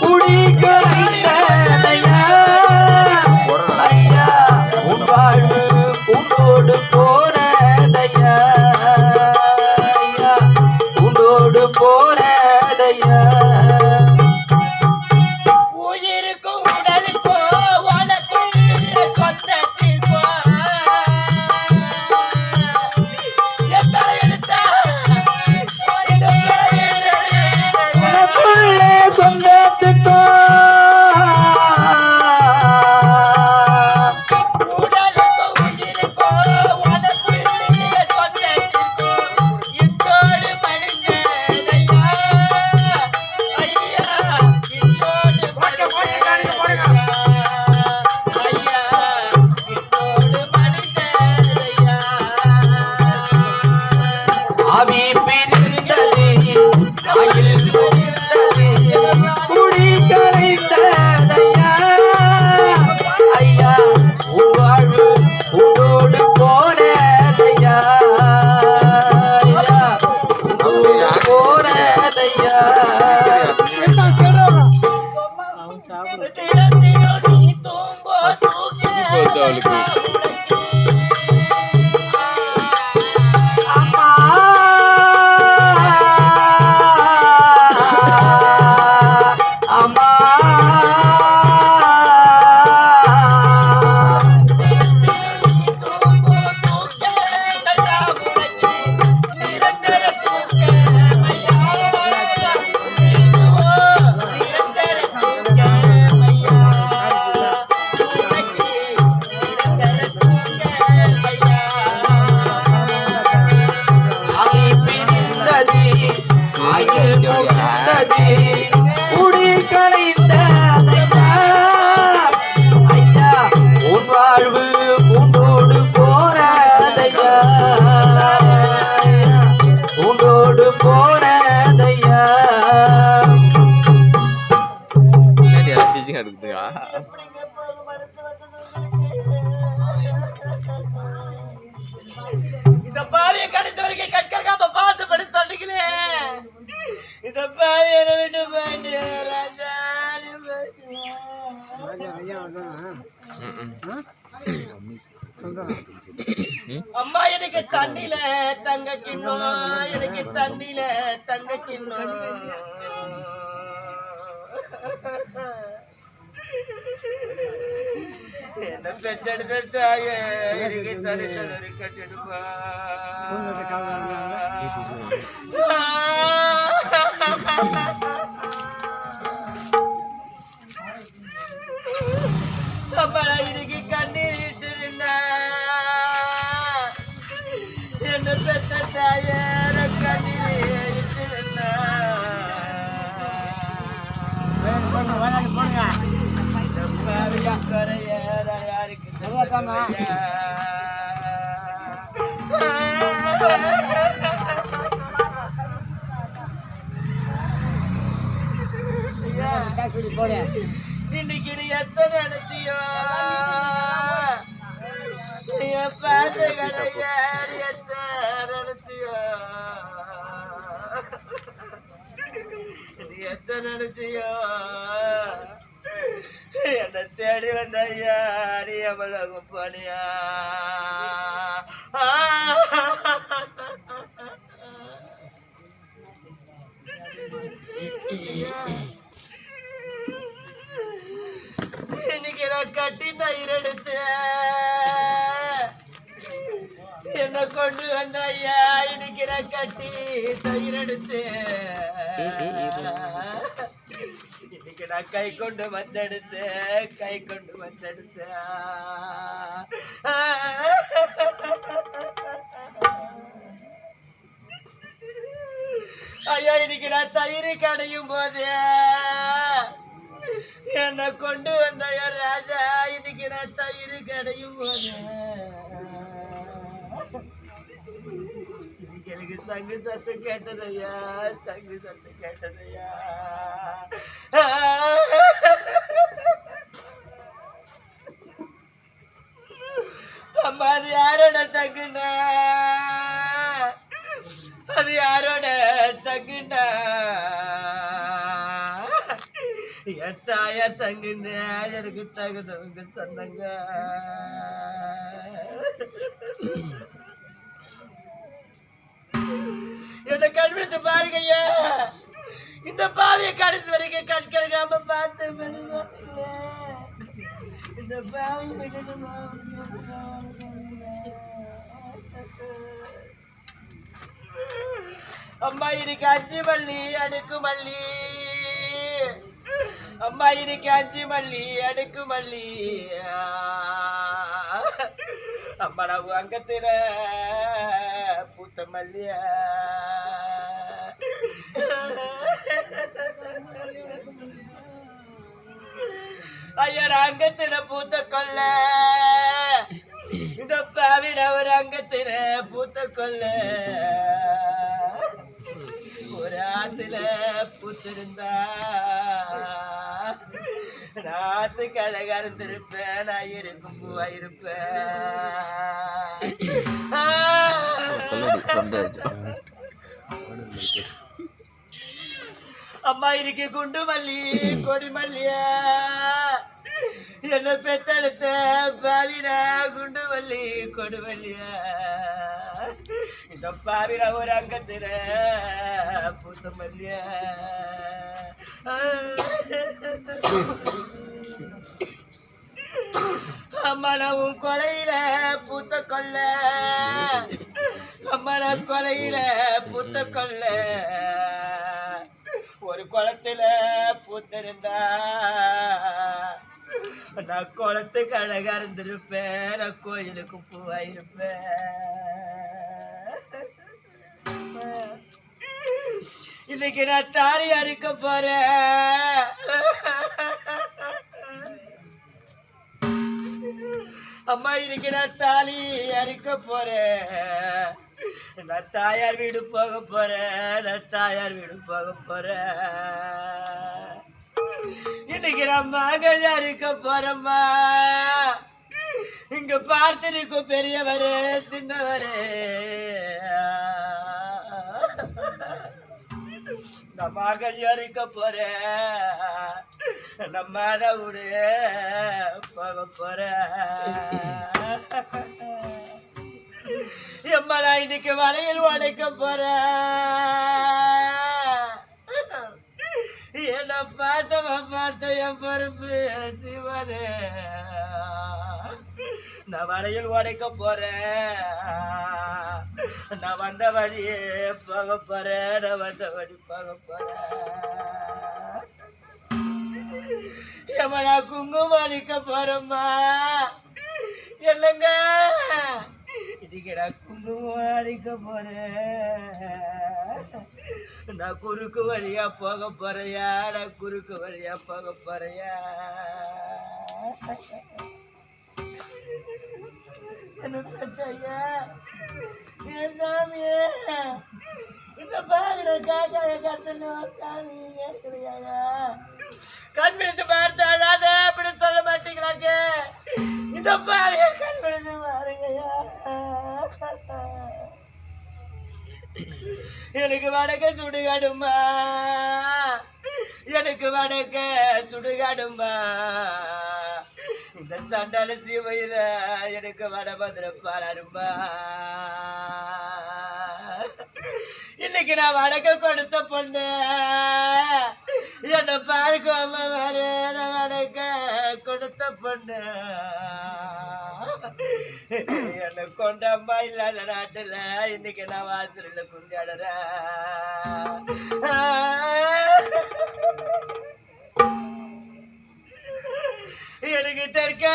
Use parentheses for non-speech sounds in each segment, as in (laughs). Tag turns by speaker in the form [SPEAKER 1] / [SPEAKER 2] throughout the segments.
[SPEAKER 1] குடி. வாழ்வு போனதையா உன்னோடு போனதையா
[SPEAKER 2] சிச்சிங் எடுக்குதுக்கா
[SPEAKER 3] இந்த பாவியை கடைசி வரைக்கும் கட்கலக்காம பார்த்து படி சொன்னீங்களே இந்த என்னை விட்டு போயிட்டு ராஜா நீ போயிட்டு. அம்மா எனக்கு தண்ணில தங்க கிண்ணம் எனக்கு தண்ணில தங்க கிண்ணம் என்ன பெற்றெடுத்த தாயே? எனக்கு தனித்தனரு கட்டிடுவா (laughs) இன்னைக்கு எத்தனை நினைச்சியோ பாட்டு கடையா எத்தனை நினைச்சியோ நீ எத்தனை நினைச்சியோ? என்னை தேடி வந்த ஐயா நீ எவ்வளவு போனியா இன்னைக்கு நான் கட்டி தயிர் எடுத்து. என்ன கொண்டு வந்த ஐயா இன்னைக்கு நான் கட்டி தயிர் எடுத்து. இன்னைக்கு நான் கை கொண்டு வந்தெடுத்து கை கொண்டு வந்தெடுத்து. ஐயா இன்னைக்கு நான் தயிர் கடையும் போது. என்னை கொண்டு வந்த ராஜா இன்னைக்கு நான் தயிர் கடையும் போது. எனக்கு சங்கு சத்து கேட்டதையா? சங்கு சத்து கேட்டதையா? அம்மா அது யாரோட சங்குனா அது யாரோட சங்குனா என் தாயார் தங்குங்க எனக்கு தகுந்தவங்க சொன்னாங்க என்னை கண்பிடிச்சு பாருங்க ஐயா இந்த பாவிய கடைசி வரைக்கும் கண்கடுக்காம பார்த்து இந்த பாவி அம்மா இன்னைக்கு அஞ்சு மல்லி அடுக்கு மல்லி. அம்மா இன்னைக்கு அஞ்சு மல்லி அடுக்கு மல்லி. அம்மா நான் அங்கத்தில பூத்த மல்லியா? ஐயா நான் அங்கத்துல பூத்த கொல்ல இந்த பாவிட ஒரு அங்கத்துல பூத்த கொல்ல ஒரு ஆத்துல பூத்திருந்தா. நாத்துக்கு அழகா இருந்திருப்பேன் நான் இருக்கும் பூவா இருப்பேன் அம்மாயிருக்கு குண்டு மல்லி கொடி மல்லியா. என்ன பெத்தெடுத்த பாவினா குண்டு மல்லி கொடு மல்லியா. இந்த பாவினா ஒரு அங்கத்தில பூத்த மல்லியா. அம்மனவும் கொலையில பூத்த கொல்ல. அம்மன கொலையில பூத்த கொல்ல. குளத்துல பூத்திருந்தா. நான் குளத்துக்கு அழகா இருந்திருப்பேன் நான் கோயிலுக்கு பூவாயிருப்பேன் இன்னைக்கு நான் தாலி அறுக்க போறேன். அம்மா இன்னைக்கு நான் தாலி அறுக்க போறேன். நான் தாயார் வீடு போக போறேன் நான் தாயார் வீடு போக போறேன் இன்னைக்கு நான் மகள் இருக்க போறேம்மா. இங்க பார்த்திருக்கும் பெரியவரே சின்னவரே. நான் மகள் அறுக்க போறேன் நம்ம விடு போக போறேன் எம்மா நான் இன்னைக்கு வலையில் உடைக்க போறேன் என்ன பாசமா பார்த்த என் பொறுப்பு சிவனே. நான் வலையில் உடைக்க போறேன். நான் வந்த வழியே போக போறேன். நான் வந்த வழி போக போறேன். எம்மா நான் குங்குமம் அடிக்க போறேம்மா. என்னங்க? இதுக்கு நான் குங்குமம் அடிக்க போறேன் நான் குறுக்கு வழியா போக போறையா? நான் குறுக்கு வழியா போக போறையா? என் சாமியே இந்த பாருட காக்காய கத்துன்னு சாமி கேட்கலையா கண் பிடிச்சு பார்த்து அழாத அப்படி சொல்ல மாட்டீங்களாங்க? இந்த பாருங்க கண் பிடிச்சு எனக்கு வடக்க சுடுகாடுமா எனக்கு வடக்க சுடுகாடுமா இந்த சண்டால சீமையில எனக்கு வடபத்திர பாருமா இன்னைக்கு நான் வடக்க கொடுத்த பொண்ணு. என்ன பார்க்காம வர நான் வடக்க கொடுத்த பொண்ணு. என்ன கொண்ட அம்மா இல்லாத நாட்டுல இன்னைக்கு நான் வாசல்ல குஞ்சாடுறேன் எனக்கு தெற்க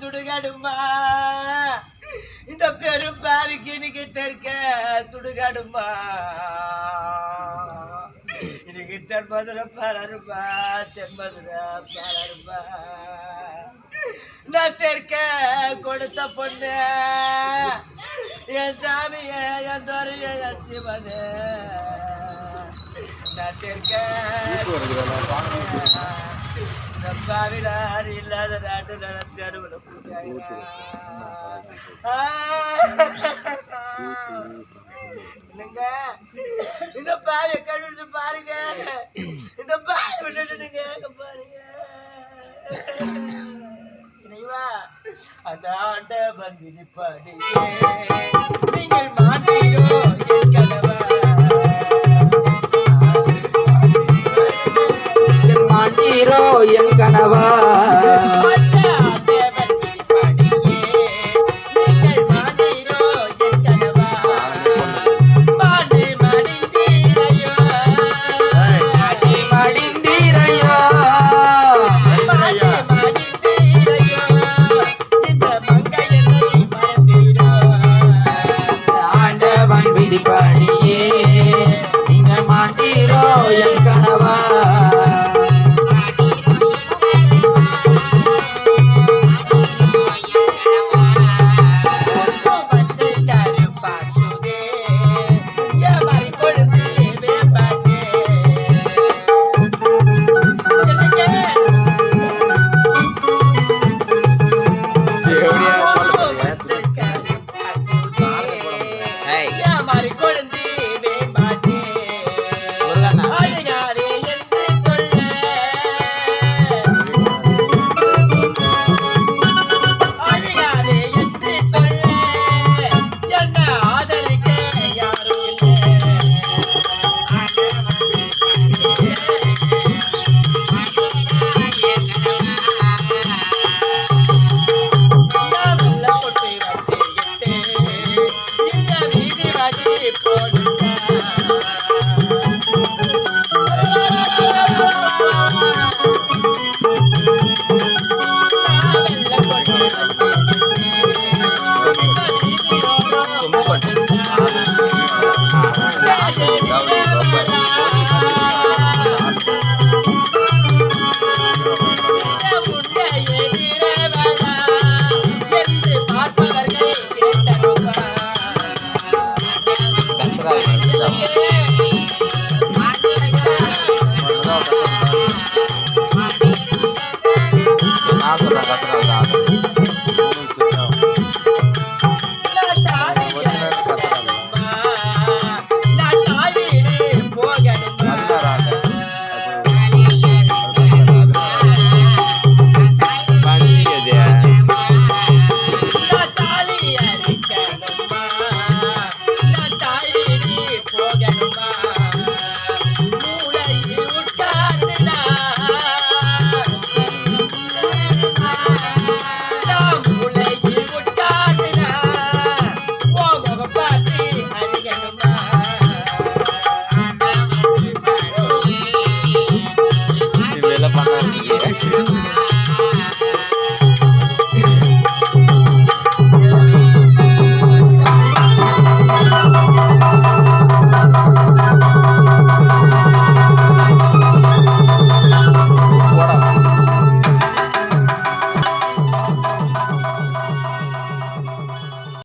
[SPEAKER 3] சுடுகாடுமா இந்த பெரும் பாதிக்கு இன்னைக்கு தெற்க சுடுகாடுமா இன்னைக்கு தென்மதுரை பலருமா தென்மதுரை பலருமா நான் தெற்க கொடுத்த பொண்ணு. என் சாமிய என் துறைய என் சிவனு. நான் தெற்க நம்பாவினார் இல்லாத நாட்டு நான் தெருவில் என்னங்க இந்த பாய கழுவிட்டு பாருங்க இந்த பாய விட்டுட்டு பாருங்க அந்த ஆண்டவன் விதிப்படியே நீங்கள் மாட்டீரோ என் கணவர்?